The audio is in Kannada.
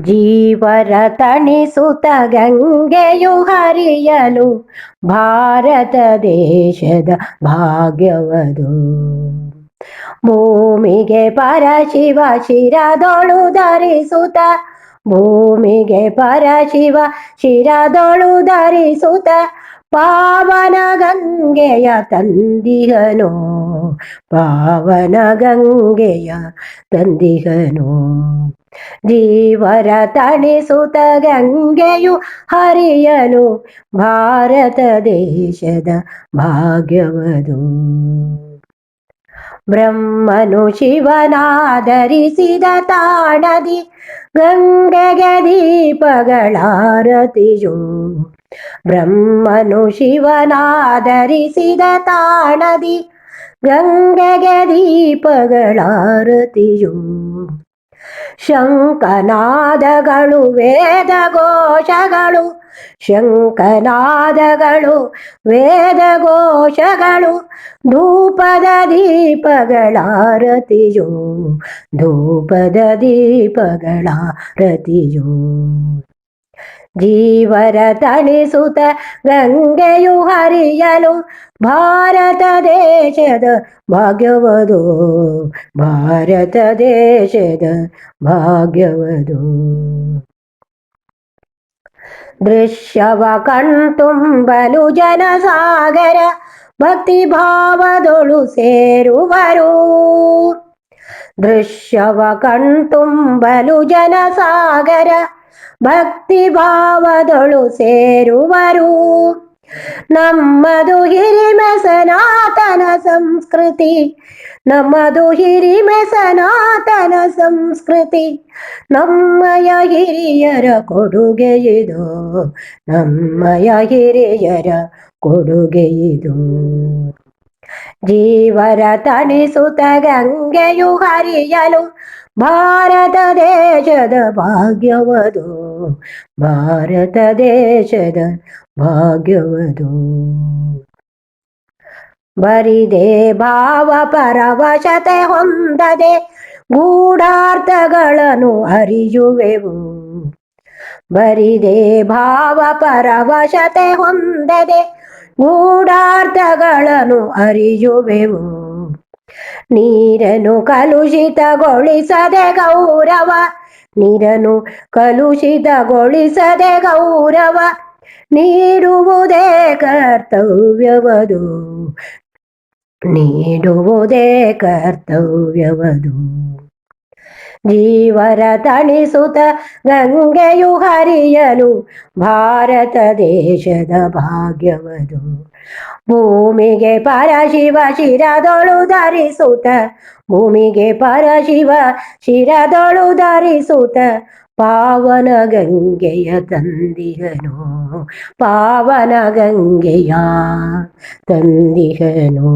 ಜೀವರ ತಣಿಸುತ್ತ ಗಂಗೆಯು ಹರಿಯಲು ಭಾರತ ದೇಶದ ಭಾಗ್ಯವದು. ಭೂಮಿಗೆ ಪರಶಿವ ಶಿರದೊಳು ಧರಿಸುತ್ತ ಭೂಮಿಗೆ ಪರಶಿವ ಶಿರದೊಳು ಧರಿಸುತ್ತ ಪಾವನ ಗಂಗೆಯ ತಂದಿಗನು ಪಾವನ ಗಂಗೆಯ ತಂದಿಗನು. ಜೀವರ ತಣಿಸುತ ಗಂಗೆಯು ಹರಿಯಲು ಭಾರತ ದೇಶದ ಭಾಗ್ಯವದು. ಬ್ರಹ್ಮನು ಶಿವನಾಧರಿಸಿದ ತಾಣದಿ ಗಂಗೆಗೆ ದೀಪಗಳಾರತಿಯು ಬ್ರಹ್ಮನು ಶಿವನಾಧರಿಸಿದ ತಾಣದಿ ಗಂಗೆಗೆ ದೀಪಗಳಾರತಿಯು ಶಂಕನಾದಗಳು ವೇದ ಘೋಷಗಳು ಶಂಕನಾದಗಳು ವೇದ ಘೋಷಗಳು ಧೂಪದ ದೀಪಗಳಾರತಿಯು ಧೂಪದ ದೀಪಗಳಾರತಿಯು. ಜೀವರ ತಣಿಸುತ್ತ ಗಂಗೆಯು ಹರಿಯಲು ಭಾರತ ದೇಶದ ಭಾಗ್ಯವದು ಭಾರತ ದೇಶದ ಭಾಗ್ಯವದು ದೃಶ್ಯವ ಕಣ್ತುಂಬಲು ಜನಸಾಗರ ಭಕ್ತಿ ಭಾವದೊಳು ಸೇರುವರು ದೃಶ್ಯವ ಕಣ್ತುಂಬಲು ಜನಸಾಗರ ಭಕ್ತಿ ಭಾವದೊಳು ಸೇರುವರು. ನಮ್ಮದು ಹಿರಿಮೆ ಸನಾತನ ಸಂಸ್ಕೃತಿ. ನಮ್ಮದು ಹಿರಿಮೆ ಸನಾತನ ಸಂಸ್ಕೃತಿ. ನಮ್ಮಯ ಹಿರಿಯರ ಕೊಡುಗೆ ಇದು. ನಮ್ಮಯ ಹಿರಿಯರ ಕೊಡುಗೆ ಇದು. ಜೀವರ ತಣಿಸುತ್ತ ಗಂಗೆಯು ಹರಿಯಲು ಭಾರತ ದೇಶದ ಭಾಗ್ಯವದು. ಭಾರತ ದೇಶದ ಭಾಗ್ಯವದು. ಬರಿದೆ ಭಾವ ಪರವಶತೆ ಹೊಂದದೆ ಗೂಢಾರ್ಥಗಳನ್ನು ಅರಿಯುವೆವು. ಬರಿದೆ ಭಾವ ಪರವಶತೆ ಹೊಂದದೆ ಗೂಢಾರ್ಥಗಳನ್ನು ಅರಿಯುವೆವು. ನೀರನ್ನು ಕಲುಷಿತಗೊಳಿಸದೆ ಗೌರವ ನೀರನ್ನು ಕಲುಷಿತಗೊಳಿಸದೆ ಗೌರವ ನೀಡುವುದೇ ಕರ್ತವ್ಯವದು. ನೀಡುವುದೇ ಕರ್ತವ್ಯವದು. ಜೀವರ ತಣಿಸುತ್ತ ಗಂಗೆಯು ಹರಿಯಲು ಭಾರತ ದೇಶದ ಭಾಗ್ಯವದು. ಭೂಮಿಗೆ ಪರಶಿವ ಶಿರದೊಳು ಧರಿಸುತ್ತ ಭೂಮಿಗೆ ಪರಶಿವ ಶಿರದೊಳು ಧರಿಸುತ್ತ ಪಾವನ ಗಂಗೆಯ ತಂದಿಹನು, ಪಾವನ ಗಂಗೆಯ ತಂದಿಗನು